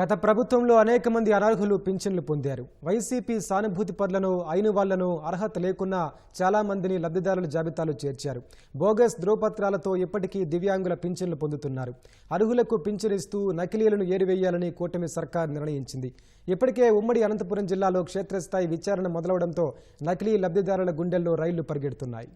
గత ప్రభుత్వంలో అనేక మంది అనర్హులు పింఛన్లు పొందారు. వైసీపీ సానుభూతి పరులను అయిన వాళ్ళను అర్హత లేకున్నా చాలా మందిని లబ్ధిదారుల జాబితాలో చేర్చారు. బోగస్ ధ్రువపత్రాలతో ఇప్పటికీ దివ్యాంగుల పింఛన్లు పొందుతున్నారు. అర్హులకు పింఛన్ ఇస్తూ నకిలీలను ఏరివేయాలని కూటమి సర్కార్ నిర్ణయించింది. ఇప్పటికే ఉమ్మడి అనంతపురం జిల్లాలో క్షేత్రస్థాయి విచారణ మొదలవడంతో నకిలీ లబ్ధిదారుల గుండెల్లో రైళ్ళు పరిగెడుతున్నాయి.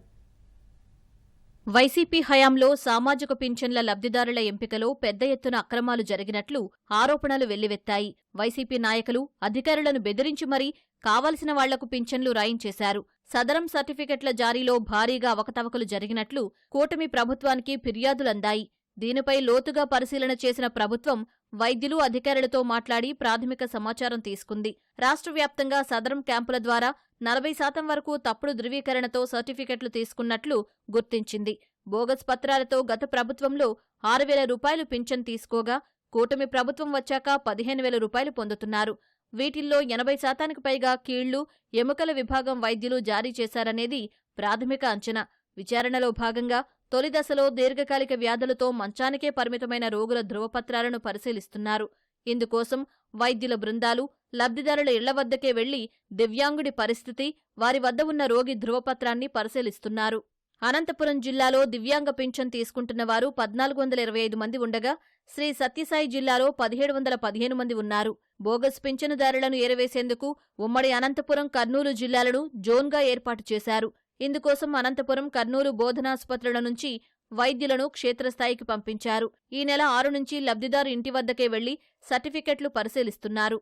వైసీపీ హయాంలో సామాజిక పింఛన్ల లబ్ధిదారుల ఎంపికలో పెద్ద ఎత్తున అక్రమాలు జరిగినట్లు ఆరోపణలు వెల్లివెత్తాయి. వైసీపీ నాయకులు అధికారులను బెదిరించి మరీ కావలసిన వాళ్ళకు పింఛన్లు రాయించేశారు. సదరం సర్టిఫికెట్ల జారీలో భారీగా అవకతవకలు జరిగినట్లు కూటమి ప్రభుత్వానికి ఫిర్యాదులందాయి. దీనిపై లోతుగా పరిశీలన చేసిన ప్రభుత్వం వైద్యులు అధికారులతో మాట్లాడి ప్రాథమిక సమాచారం తీసుకుంది. రాష్ట్ర వ్యాప్తంగా సదరం క్యాంపుల ద్వారా నలభై శాతం వరకు తప్పుడు ధృవీకరణతో సర్టిఫికెట్లు తీసుకున్నట్లు గుర్తించింది. బోగస్ పత్రాలతో గత ప్రభుత్వంలో ఆరు వేల రూపాయలు పింఛన్ తీసుకోగా కూటమి ప్రభుత్వం వచ్చాక పదిహేను వేల రూపాయలు పొందుతున్నారు. వీటిల్లో ఎనభై శాతానికి పైగా కీళ్ళు ఎముకల విభాగం వైద్యులు జారీ చేశారనేది ప్రాథమిక అంచనా. విచారణలో భాగంగా తొలి దశలో దీర్ఘకాలిక వ్యాధులతో మంచానికే పరిమితమైన రోగుల ధృవపత్రాలను పరిశీలిస్తున్నారు. ఇందుకోసం వైద్యుల బృందాలు లబ్ధిదారుల ఇళ్ళ వద్దకే వెళ్ళి దివ్యాంగుడి పరిస్థితి వారి వద్ద ఉన్న రోగి ధృవపత్రాన్ని పరిశీలిస్తున్నారు. అనంతపురం జిల్లాలో దివ్యాంగ పింఛన్ తీసుకుంటున్న వారు పద్నాలుగు వందల ఇరవై ఐదు మంది ఉండగా శ్రీ సత్యసాయి జిల్లాలో పదిహేడు వందల పదిహేను మంది ఉన్నారు. బోగస్ పింఛనుదారులను ఏరవేసేందుకు ఉమ్మడి అనంతపురం కర్నూలు జిల్లాలను జోన్గా ఏర్పాటు చేశారు. ఇందుకోసం అనంతపురం కర్నూలు బోధనాసుపత్రుల నుంచి వైద్యులను క్షేత్రస్థాయికి పంపించారు. ఈ నెల ఆరు నుంచి లబ్ధిదారు ఇంటి వద్దకే వెళ్ళి సర్టిఫికెట్లు పరిశీలిస్తున్నారు.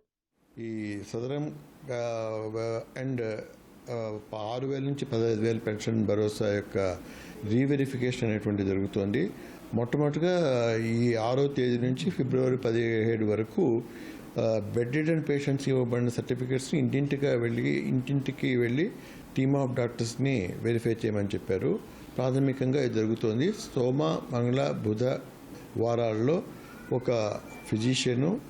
ఈ సదరం అండ్ ఆరు వేల నుంచి పదహైదు వేల పెన్షన్ భరోసా యొక్క రీవెరిఫికేషన్ అనేటువంటి జరుగుతోంది. మొట్టమొదటిగా ఈ ఆరో తేదీ నుంచి ఫిబ్రవరి పదిహేడు వరకు బెడ్ అండ్ పేషెంట్స్ ఇవ్వబడిన సర్టిఫికేట్స్ని ఇంటింటిగా వెళ్ళి ఇంటింటికి వెళ్ళి టీమ్ ఆఫ్ డాక్టర్స్ని వెరిఫై చేయమని చెప్పారు. ప్రాథమికంగా ఇది జరుగుతోంది. సోమ మంగళ బుధ వారాల్లో ఒక ఫిజిషియను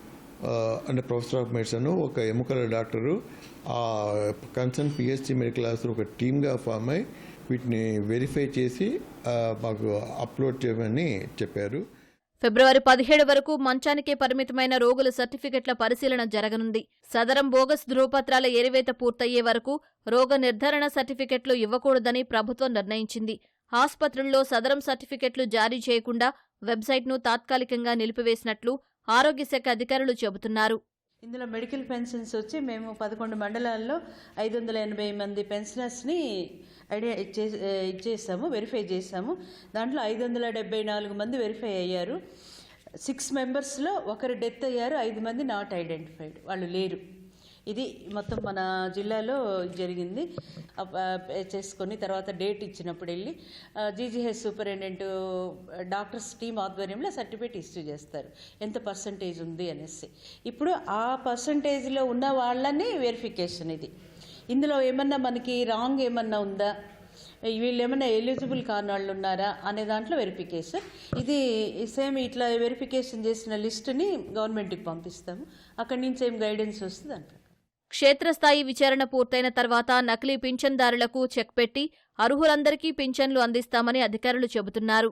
అంటే ప్రొఫెసర్ ఆఫ్ మెడిసిన్ ఒక ఎముకల డాక్టరు ఆ కన్సర్న్ పిహెచ్సి మెడికల్ ఆఫీసర్ ఒక టీమ్గా ఫామ్ అయి వీటిని వెరిఫై చేసి మాకు అప్లోడ్ చేయమని చెప్పారు. ఫిబ్రవరి పదిహేడు వరకు మంచానికే పరిమితమైన రోగుల సర్టిఫికెట్ల పరిశీలన జరగనుంది. సదరం బోగస్ ధృవపత్రాల ఏరివేత పూర్తయ్యే వరకు రోగ నిర్ధారణ సర్టిఫికెట్లు ఇవ్వకూడదని ప్రభుత్వం నిర్ణయించింది. ఆసుపత్రుల్లో సదరం సర్టిఫికెట్లు జారీ చేయకుండా వెబ్సైట్ను తాత్కాలికంగా నిలిపివేసినట్లు ఆరోగ్య శాఖ అధికారులు చెబుతున్నారు. ఇందులో మెడికల్ పెన్షన్స్ వచ్చి మేము పదకొండు మండలాల్లో ఐదు వందల ఎనభై మంది పెన్షనర్స్ని ఐడియా ఇచ్చే ఇచ్చేసాము వెరిఫై చేసాము దాంట్లో ఐదు వందల డెబ్బై నాలుగు మంది వెరిఫై అయ్యారు. సిక్స్ మెంబర్స్లో ఒకరు డెత్ అయ్యారు ఐదు మంది నాట్ ఐడెంటిఫైడ్. వాళ్ళు లేరు. ఇది మొత్తం మన జిల్లాలో జరిగింది. చేసుకొని తర్వాత డేట్ ఇచ్చినప్పుడు వెళ్ళి జీజీహెచ్ సూపరింటెండెంట్ డాక్టర్స్ టీమ్ ఆధ్వర్యంలో సర్టిఫికేట్ ఇష్యూ చేస్తారు. ఎంత పర్సంటేజ్ ఉంది అనేసి. ఇప్పుడు ఆ పర్సంటేజ్లో ఉన్న వాళ్ళని వెరిఫికేషన్ ఇది. ఇందులో ఏమన్నా మనకి రాంగ్ ఏమన్నా ఉందా? వీళ్ళు ఏమైనా ఎలిజిబుల్ కాని వాళ్ళు ఉన్నారా అనే దాంట్లో వెరిఫికేషన్ ఇది సేమ్ ఇట్లా వెరిఫికేషన్ చేసిన లిస్టుని గవర్నమెంట్కి పంపిస్తాము. అక్కడి నుంచి ఏం గైడెన్స్ వస్తుంది దాని క్షేత్రస్థాయి విచారణ పూర్తయిన తర్వాత నకిలీ పింఛన్దారులకు చెక్ పెట్టి అర్హులందరికీ పింఛన్లు అందిస్తామని అధికారులు చెబుతున్నారు.